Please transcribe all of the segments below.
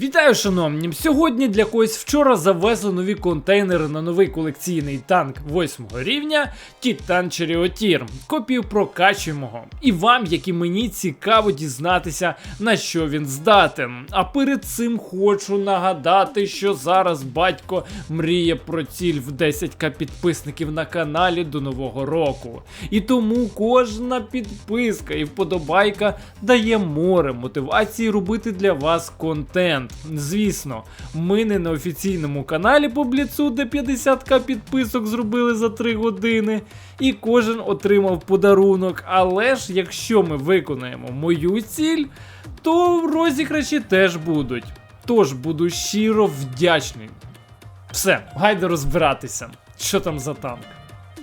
Вітаю, шановні! Сьогодні для когось вчора завезли нові контейнери на новий колекційний танк 8 рівня Титан Черіотір. Копію прокачуємо. І вам, як і мені, цікаво дізнатися, на що він здатен. А перед цим хочу нагадати, що зараз батько мріє про ціль в 10к підписників на каналі до нового року. І тому кожна підписка і вподобайка дає море мотивації робити для вас контент. Звісно, ми не на офіційному каналі по Бліцу, де 50к підписок зробили за 3 години, і кожен отримав подарунок. Але ж якщо ми виконаємо мою ціль, то розіграші теж будуть. Тож буду щиро вдячний. Все, гайде розбиратися, що там за танк.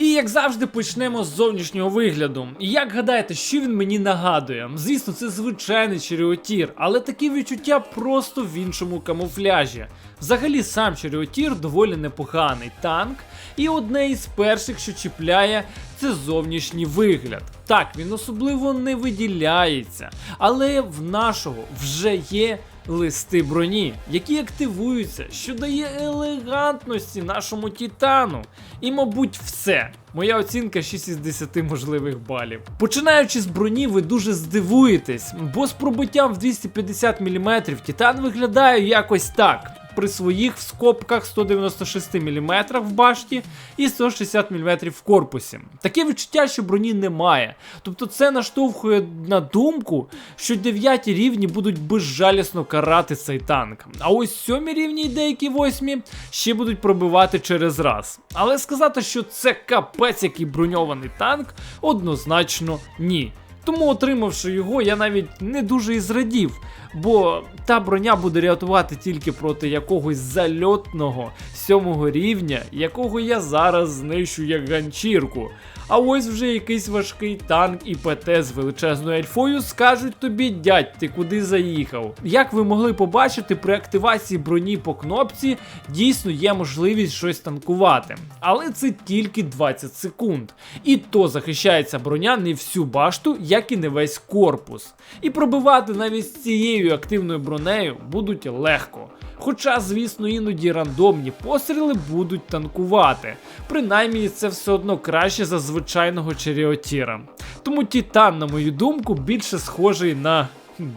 І як завжди почнемо з зовнішнього вигляду. І як гадаєте, що він мені нагадує? Звісно, це звичайний черіотір, але такі відчуття просто в іншому камуфляжі. Взагалі, сам черіотір доволі непоганий танк, і одне із перших, що чіпляє, це зовнішній вигляд. Так, він особливо не виділяється, але в нашого вже є листи броні, які активуються, що дає елегантності нашому титану. І, мабуть, все. Моя оцінка 6 із 10 можливих балів. Починаючи з броні, ви дуже здивуєтесь, бо з пробиттям в 250 мм Титан виглядає якось так. При своїх в скобках 196 мм в башті і 160 мм в корпусі. Таке відчуття, що броні немає. Тобто це наштовхує на думку, що 9 рівні будуть безжалісно карати цей танк. А ось 7 рівні і деякі 8 ще будуть пробивати через раз. Але сказати, що це капець який броньований танк, однозначно ні. Тому, отримавши його, я навіть не дуже і зрадів, бо та броня буде рятувати тільки проти якогось зальотного сьомого рівня, якого я зараз знищу як ганчірку. А ось вже якийсь важкий танк і ПТ з величезною ельфою скажуть тобі, дядь, ти куди заїхав. Як ви могли побачити, при активації броні по кнопці дійсно є можливість щось танкувати. Але це тільки 20 секунд. І то захищається броня не всю башту, як і не весь корпус. І пробивати навіть з цією активною бронею будуть легко. Хоча, звісно, іноді рандомні постріли будуть танкувати. Принаймні, це все одно краще за звичайного черіотіра. Тому Титан, на мою думку, більше схожий на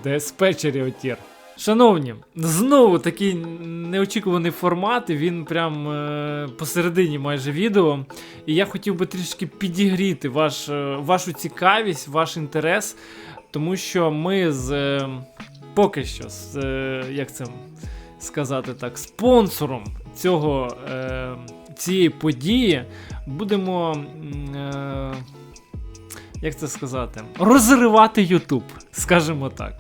ДСП Черіотір. Шановні, знову такий неочікуваний формат, він прям е, посередині майже відео. І я хотів би трішки підігріти ваш, е, вашу цікавість, ваш інтерес, тому що ми з е, поки що е, як це сказати так, спонсором цього, е, цієї події будемо. Е, як це сказати? Розривати YouTube, скажімо так.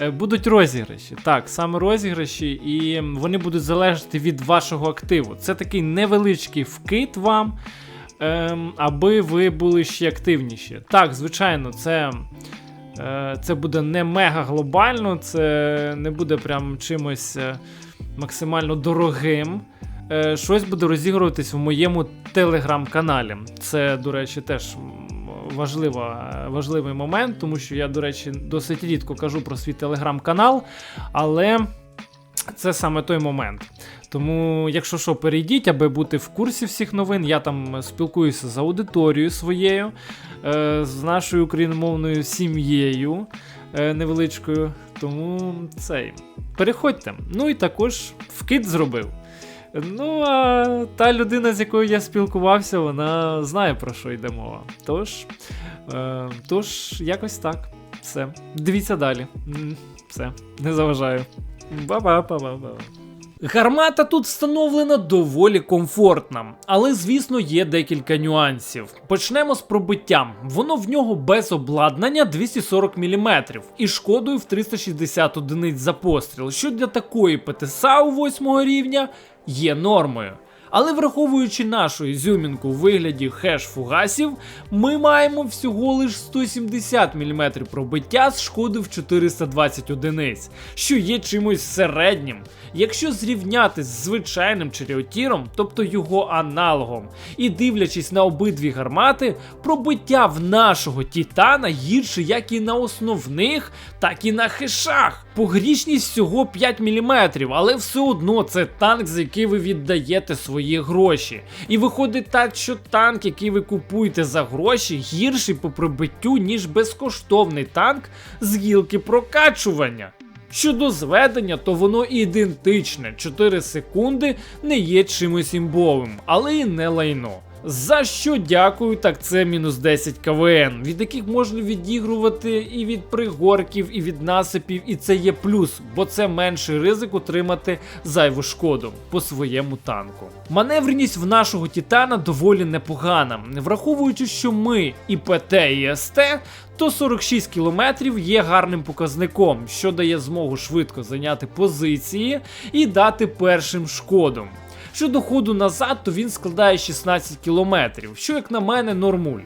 Е, Будуть розіграші. Так, саме розіграші, і вони будуть залежати від вашого активу. Це такий невеличкий вкид вам, ем, аби ви були ще активніші. Так, звичайно, це. Е, Це буде не мега глобально, це не буде прям чимось е, максимально дорогим. Е, Щось буде розігруватись в моєму телеграм-каналі. Це, до речі, теж важлива, важливий момент, тому що я, до речі, досить рідко кажу про свій телеграм-канал, але це саме той момент. Тому, якщо що, перейдіть, аби бути в курсі всіх новин, я там спілкуюся з аудиторією своєю, е, з нашою україномовною сім'єю е, невеличкою. Тому цей. Переходьте. Ну і також вкид зробив. Ну, а та людина, з якою я спілкувався, вона знає про що йде мова. Тож, е, тож якось так. Все. Дивіться далі. Все, не заважаю. Гармата тут встановлена доволі комфортна, але звісно є декілька нюансів. Почнемо з пробиття. Воно в нього без обладнання 240 мм і шкодою в 360 одиниць за постріл, що для такої ПТСА у 8 рівня є нормою. Але враховуючи нашу ізюмінку в вигляді хеш-фугасів, ми маємо всього лиш 170 мм пробиття з шкоди в 420 одиниць, що є чимось середнім. Якщо зрівняти з звичайним черіотіром, тобто його аналогом, і дивлячись на обидві гармати, пробиття в нашого Титана гірше як і на основних, так і на хешах. Погрішність всього 5 мм, але все одно це танк, за який ви віддаєте свої гроші. І виходить так, що танк, який ви купуєте за гроші, гірший по прибиттю, ніж безкоштовний танк з гілки прокачування. Щодо зведення, то воно ідентичне. 4 секунди не є чимось імбовим, але і не лайно. За що дякую, так це мінус 10 КВН, від яких можна відігрувати і від пригорків, і від насипів, і це є плюс, бо це менший ризик отримати зайву шкоду по своєму танку. Маневреність в нашого Титана доволі непогана, враховуючи, що ми і ПТ, і СТ, то 46 км є гарним показником, що дає змогу швидко зайняти позиції і дати першим шкоду. Щодо ходу назад, то він складає 16 кілометрів, що, як на мене, нормуль.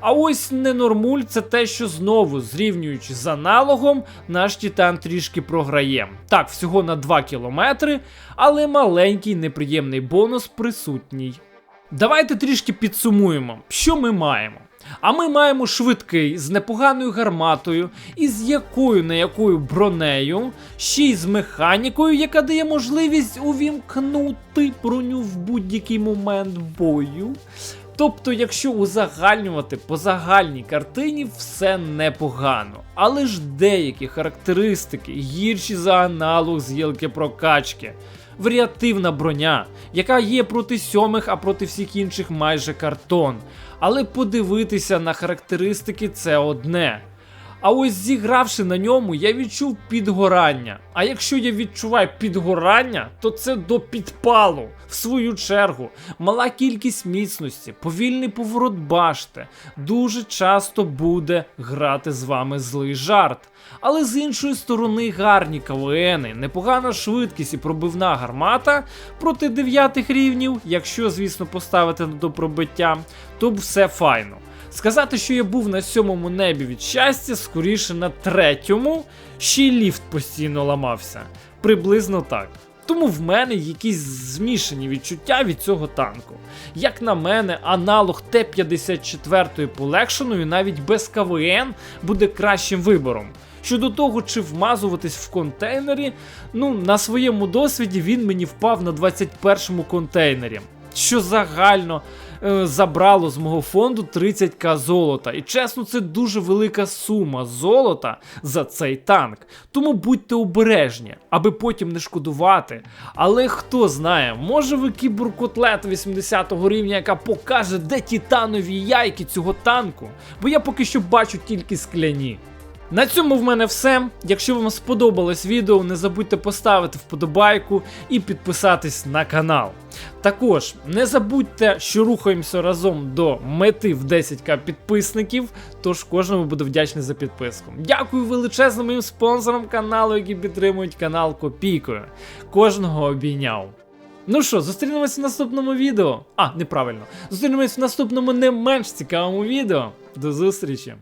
А ось не нормуль, це те, що знову, зрівнюючи з аналогом, наш Титан трішки програє. Так, всього на 2 кілометри, але маленький неприємний бонус присутній. Давайте трішки підсумуємо, що ми маємо. А ми маємо швидкий з непоганою гарматою, і з якою не якою бронею, ще й з механікою, яка дає можливість увімкнути броню в будь-який момент бою. Тобто, якщо узагальнювати по загальній картині, все непогано. Але ж деякі характеристики гірші за аналог з гілки прокачки. Варіативна броня, яка є проти сьомих, а проти всіх інших майже картон. Але подивитися на характеристики це одне. А ось зігравши на ньому, я відчув підгорання. А якщо я відчуваю підгорання, то це до підпалу. В свою чергу, мала кількість міцності, повільний поворот башти. Дуже часто буде грати з вами злий жарт. Але з іншої сторони гарні КВНи, непогана швидкість і пробивна гармата проти дев'ятих рівнів, якщо, звісно, поставити до пробиття, то все файно. Сказати, що я був на сьомому небі від щастя, скоріше на третьому, ще й ліфт постійно ламався. Приблизно так. Тому в мене якісь змішані відчуття від цього танку. Як на мене, аналог Т-54 полегшеною навіть без КВН буде кращим вибором. Щодо того, чи вмазуватись в контейнері, ну на своєму досвіді він мені впав на 21-му контейнері. Що загально е, забрало з мого фонду 30к золота. І чесно, це дуже велика сума золота за цей танк. Тому будьте обережні, аби потім не шкодувати. Але хто знає, може ви кіберкотлет 80 го рівня, яка покаже, де титанові яйки цього танку, бо я поки що бачу тільки скляні. На цьому в мене все. Якщо вам сподобалось відео, не забудьте поставити вподобайку і підписатись на канал. Також не забудьте, що рухаємося разом до мети в 10к підписників, тож кожному буду вдячний за підписку. Дякую величезним моїм спонсорам каналу, які підтримують канал Копійкою. Кожного обійняв. Ну що, зустрінемось в наступному відео. А, неправильно. Зустрінемось в наступному не менш цікавому відео. До зустрічі!